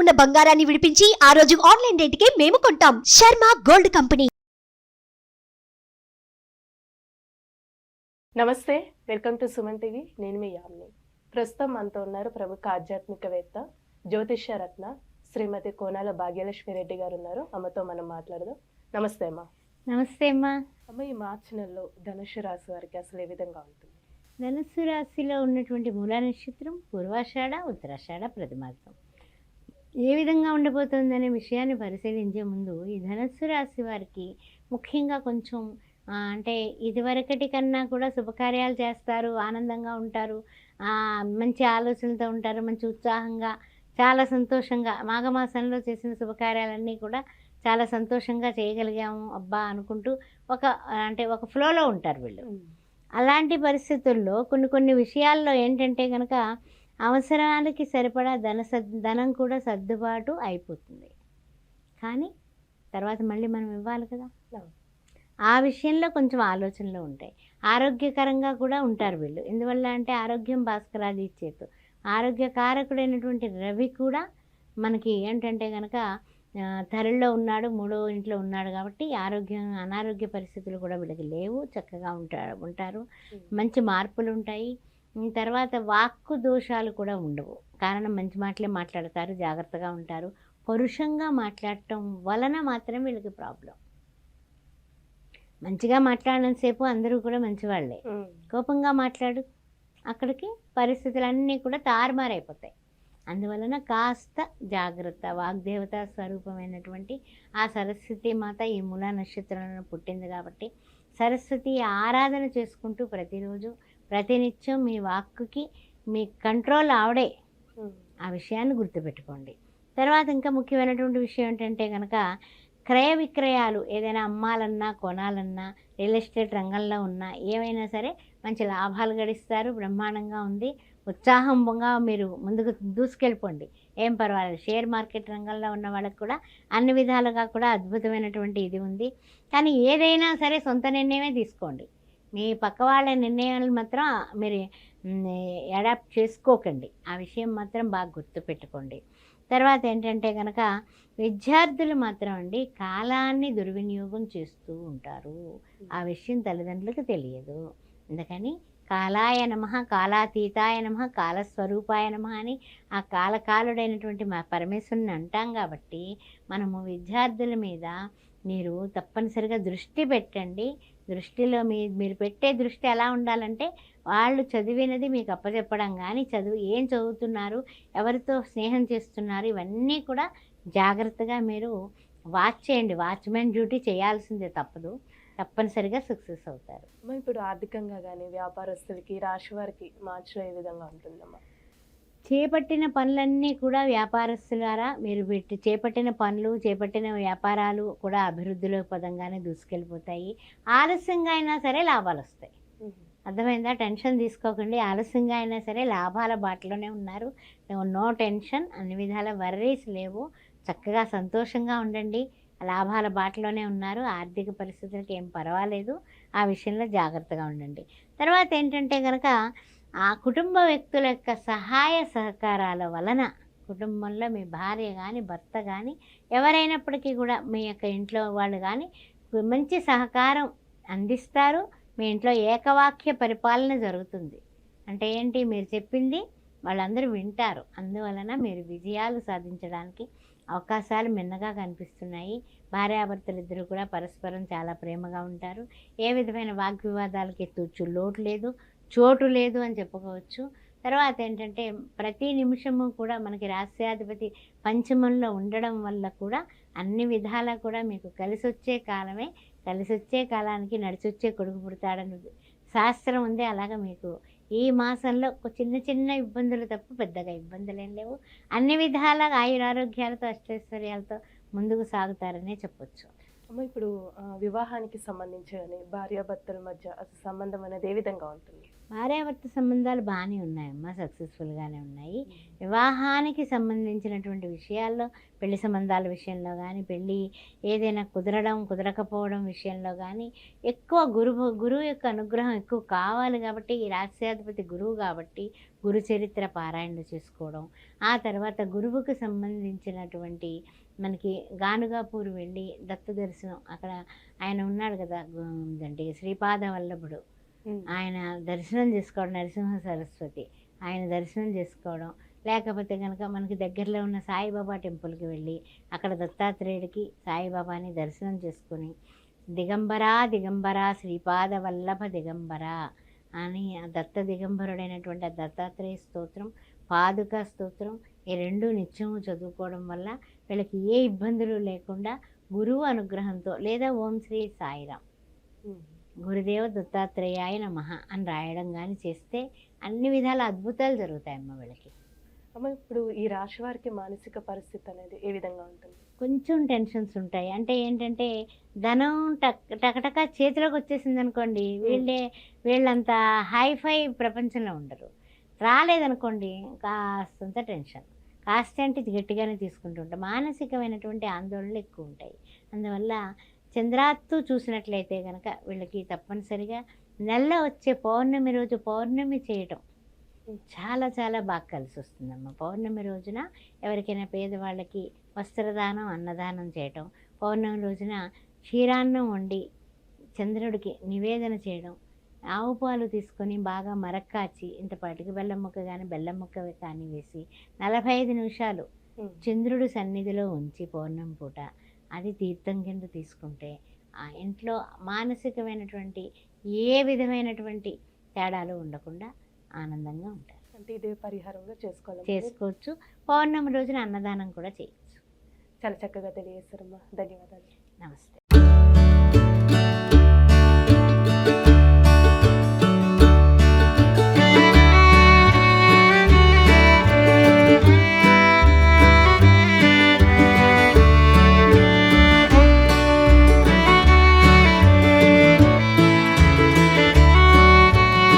ఉన్న బంగారాన్ని విడిపించి ఆ రోజు ఆన్లైన్ రేటుకే మేము కొంటాం. Sharma gold company. నమస్తే వెల్కమ్ టు సుమన్ టీవీ. నేను మీ యామ్ని. ప్రస్తుతం మనతో ఉన్నారు ప్రముఖ ఆధ్యాత్మికవేత్త జ్యోతిష్య రత్న శ్రీమతి కోనాల భాగ్యలక్ష్మి రెడ్డి గారు ఉన్నారు. అమ్మతో మనం మాట్లాడదాం. నమస్తే అమ్మ. నమస్తే అమ్మా. అమ్మ ఈ మార్చి నెలలో ధనుషు రాశి వారికి అసలు ఏ విధంగా ఉంటుంది? ధనుస్సు రాశిలో ఉన్నటువంటి మూలా నక్షత్రం పూర్వాషాఢ ఉత్తరాషాఢ ప్రతిమాసం ఏ విధంగా ఉండబోతుందనే విషయాన్ని పరిశీలించే ముందు ఈ ధనుస్సు రాశి వారికి ముఖ్యంగా కొంచెం అంటే ఇదివరకటి కన్నా కూడా శుభకార్యాలు చేస్తారు ఆనందంగా ఉంటారు మంచి ఆలోచనలతో ఉంటారు మంచి ఉత్సాహంగా చాలా సంతోషంగా మాఘమాసంలో చేసిన శుభకార్యాలన్నీ కూడా చాలా సంతోషంగా చేయగలిగాము అబ్బా అనుకుంటూ ఒక అంటే ఒక ఫ్లోలో ఉంటారు వీళ్ళు. అలాంటి పరిస్థితుల్లో కొన్ని కొన్ని విషయాల్లో ఏంటంటే కనుక అవసరాలకి సరిపడా ధన సద్ ధనం కూడా సర్దుబాటు అయిపోతుంది. కానీ తర్వాత మళ్ళీ మనం ఇవ్వాలి కదా. ఆ విషయంలో కొంచెం ఆలోచనలు ఉంటాయి. ఆరోగ్యకరంగా కూడా ఉంటారు వీళ్ళు. ఎందువల్ల అంటే ఆరోగ్యం భాస్కరాది ఇచ్చేతు ఆరోగ్యకారకుడైనటువంటి రవి కూడా మనకి ఏంటంటే కనుక ధరల్లో ఉన్నాడు మూడో ఇంట్లో ఉన్నాడు కాబట్టి ఆరోగ్యం అనారోగ్య పరిస్థితులు కూడా వీళ్ళకి లేవు. చక్కగా ఉంటారు. ఉంటారు మంచి మార్పులు ఉంటాయి. తర్వాత వాక్కు దోషాలు కూడా ఉండవు. కారణం మంచి మాటలే మాట్లాడతారు జాగ్రత్తగా ఉంటారు. పరుషంగా మాట్లాడటం వలన మాత్రం వీళ్ళకి ప్రాబ్లం. మంచిగా మాట్లాడినంతసేపు అందరూ కూడా మంచివాళ్ళే. కోపంగా మాట్లాడు అక్కడికి పరిస్థితులన్నీ కూడా తారుమారైపోతాయి. అందువలన కాస్త జాగ్రత్త వాగ్దేవత స్వరూపమైనటువంటి ఆ సరస్వతి మాత ఈ మూలా నక్షత్రంలో పుట్టింది కాబట్టి సరస్వతి ఆరాధన చేసుకుంటూ ప్రతిరోజు ప్రతినిత్యం మీ వాక్కుకి మీ కంట్రోల్ ఆవిడే. ఆ విషయాన్ని గుర్తుపెట్టుకోండి. తర్వాత ఇంకా ముఖ్యమైనటువంటి విషయం ఏంటంటే కనుక క్రయ విక్రయాలు ఏదైనా అమ్మాలన్నా కొనాలన్నా రియల్ ఎస్టేట్ రంగంలో ఉన్నా ఏమైనా సరే మంచి లాభాలు గడిస్తారు బ్రహ్మాండంగా ఉంది. ఉత్సాహంగా మీరు ముందుకు దూసుకెళ్ళిపోండి. ఏం పర్వాలేదు. షేర్ మార్కెట్ రంగంలో ఉన్న వాళ్ళకి కూడా అన్ని విధాలుగా కూడా అద్భుతమైనటువంటి ఇది ఉంది. కానీ ఏదైనా సరే సొంత నిర్ణయమే తీసుకోండి. మీ పక్క వాళ్ళ నిర్ణయాలు మాత్రం మీరు అడాప్ట్ చేసుకోకండి. ఆ విషయం మాత్రం బాగా గుర్తుపెట్టుకోండి. తర్వాత ఏంటంటే కనుక విద్యార్థులు మాత్రం అండి కాలాన్ని దుర్వినియోగం చేస్తూ ఉంటారు. ఆ విషయం తల్లిదండ్రులకు తెలియదు. అందుకని కాలాయ నమ కాలాతీతాయ నమ కాలస్వరూపాయ నమ అని ఆ కాలకాలుడైనటువంటి మా పరమేశ్వరుని అంటాం కాబట్టి మనము విద్యార్థుల మీద మీరు తప్పనిసరిగా దృష్టి పెట్టండి. దృష్టిలో మీ మీరు పెట్టే దృష్టి ఎలా ఉండాలంటే వాళ్ళు చదివినది మీకు అప్పచెప్పడం కానీ చదువు ఏం చదువుతున్నారు ఎవరితో స్నేహం చేస్తున్నారు ఇవన్నీ కూడా జాగ్రత్తగా మీరు వాచ్ చేయండి. వాచ్మెన్ డ్యూటీ చేయాల్సిందే తప్పదు. తప్పనిసరిగా సక్సెస్ అవుతారు. ఇప్పుడు ఆర్థికంగా కానీ వ్యాపారస్తులకి రాశి వారికి మార్చిలో ఏ విధంగా ఉంటుందమ్మా? చేపట్టిన పనులన్నీ కూడా వ్యాపారస్తులారా మీరు పెట్టి చేపట్టిన పనులు చేపట్టిన వ్యాపారాలు కూడా అభివృద్ధిలో పదంగానే దూసుకెళ్ళిపోతాయి. ఆలస్యంగా అయినా సరే లాభాలు వస్తాయి. అర్థమైందా? టెన్షన్ తీసుకోకండి. ఆలస్యంగా అయినా సరే లాభాల బాటలోనే ఉన్నారు. No tension. అన్ని విధాల వర్రీస్ లేవు. చక్కగా సంతోషంగా ఉండండి. లాభాల బాటలోనే ఉన్నారు. ఆర్థిక పరిస్థితులకి ఏం పర్వాలేదు. ఆ విషయంలో జాగ్రత్తగా ఉండండి. తర్వాత ఏంటంటే కనుక ఆ కుటుంబ వ్యక్తుల యొక్క సహాయ సహకారాల వలన కుటుంబంలో మీ భార్య కానీ భర్త కానీ ఎవరైనప్పటికీ కూడా మీ యొక్క ఇంట్లో వాళ్ళు కానీ మంచి సహకారం అందిస్తారు. మీ ఇంట్లో ఏకవాక్య పరిపాలన జరుగుతుంది. అంటే ఏంటి? మీరు చెప్పింది వాళ్ళందరూ వింటారు. అందువలన మీరు విజయాలు సాధించడానికి అవకాశాలు మిన్నగా కనిపిస్తున్నాయి. భార్యాభర్తలు ఇద్దరు కూడా పరస్పరం చాలా ప్రేమగా ఉంటారు. ఏ విధమైన వాగ్వివాదాలకి తూచు లోటు లేదు. చోటు లేదు అని చెప్పుకోవచ్చు తర్వాత ఏంటంటే ప్రతి నిమిషము కూడా మనకి రాష్ట్రాధిపతి పంచమంలో ఉండడం వల్ల కూడా అన్ని విధాలా కూడా మీకు కలిసి వచ్చే కాలమే కలిసి వచ్చే కాలానికి నడిచొచ్చే కొడుకు పుడతాడని శాస్త్రం ఉంది అలాగా మీకు ఈ మాసంలో ఒక చిన్న చిన్న ఇబ్బందులు తప్ప పెద్దగా ఇబ్బందులు ఏం లేవు. అన్ని విధాల ఆయురారోగ్యాలతో అష్టైశ్వర్యాలతో ముందుకు సాగుతారనే చెప్పొచ్చు. అమ్మ ఇప్పుడు వివాహానికి సంబంధించి కానీ భార్యాభర్తల మధ్య అసలు సంబంధం అనేది ఏ విధంగా ఉంటుంది? భార్యాభర్త సంబంధాలు బాగానే ఉన్నాయమ్మా సక్సెస్ఫుల్గానే ఉన్నాయి. వివాహానికి సంబంధించినటువంటి విషయాల్లో పెళ్ళి సంబంధాల విషయంలో కానీ పెళ్ళి ఏదైనా కుదరడం కుదరకపోవడం విషయంలో కానీ ఎక్కువ గురువు గురువు యొక్క అనుగ్రహం ఎక్కువ కావాలి కాబట్టి ఈ రాష్ట్రాధిపతి గురువు కాబట్టి గురు చరిత్ర పారాయణలు చేసుకోవడం. ఆ తర్వాత గురువుకు సంబంధించినటువంటి మనకి గానుగాపూర్ వెళ్ళి దత్త దర్శనం అక్కడ ఆయన ఉన్నాడు కదా గు- అంటే శ్రీపాద వల్లభుడు. ఆయన దర్శనం చేసుకోవడం నరసింహ సరస్వతి ఆయన దర్శనం చేసుకోవడం లేకపోతే కనుక మనకి దగ్గరలో ఉన్న సాయిబాబా టెంపుల్కి వెళ్ళి అక్కడ దత్తాత్రేయుడికి సాయిబాబాని దర్శనం చేసుకుని దిగంబరా దిగంబరా శ్రీపాద వల్లభ దిగంబరా అని ఆ దత్త దిగంబరుడైనటువంటి ఆ దత్తాత్రేయ స్తోత్రం పాదుక స్తోత్రం ఈ రెండు నిత్యము చదువుకోవడం వల్ల వీళ్ళకి ఏ ఇబ్బందులు లేకుండా గురువు అనుగ్రహంతో లేదా ఓం శ్రీ సాయిరామ్ ఉమ్. గురుదేవ దత్తాత్రేయాయ నమః అని రాయడం కానీ చేస్తే అన్ని విధాల అద్భుతాలు జరుగుతాయమ్మ వీళ్ళకి. అమ్మ ఇప్పుడు ఈ రాశి వారికి మానసిక పరిస్థితి అనేది ఏ విధంగా ఉంటుంది? కొంచెం టెన్షన్స్ ఉంటాయి. అంటే ఏంటంటే ధనం టక్ టకటక చేతిలోకి వచ్చేసింది అనుకోండి వీళ్ళే వీళ్ళంత హైఫై ప్రపంచంలో ఉండరు. రాలేదనుకోండి కాస్తంత టెన్షన్. కాస్త అంటే ఇది గట్టిగానే తీసుకుంటుంటాం మానసికమైనటువంటి ఆందోళనలు ఎక్కువ ఉంటాయి. అందువల్ల చంద్రాత్తు చూసినట్లయితే కనుక వీళ్ళకి తప్పనిసరిగా నెల వచ్చే పౌర్ణమి రోజు పౌర్ణమి చేయటం. చాలా చాలా బాగా కలిసి వస్తుందమ్మా. పౌర్ణమి రోజున ఎవరికైనా పేదవాళ్ళకి వస్త్రదానం అన్నదానం చేయటం. పౌర్ణమి రోజున క్షీరాన్నం వండి చంద్రుడికి నివేదన చేయడం. ఆవు పాలు తీసుకొని బాగా మరక్కాచి ఇంతపాటికి బెల్లం ముక్క కానీ బెల్లం ముక్క కానీ వేసి నలభై ఐదు నిమిషాలు. చంద్రుడు సన్నిధిలో ఉంచి పౌర్ణమి పూట అది తీర్థం కింద తీసుకుంటే ఆ ఇంట్లో మానసికమైనటువంటి ఏ విధమైనటువంటి తేడాలు ఉండకుండా ఆనందంగా ఉంటారు. అంటే ఇదే పరిహారంగా చేసుకోవాలి చేసుకోవచ్చు. పౌర్ణమి రోజున అన్నదానం కూడా చేయొచ్చు. చాలా చక్కగా తెలియజేస్తారమ్మా ధన్యవాదాలు. నమస్తే.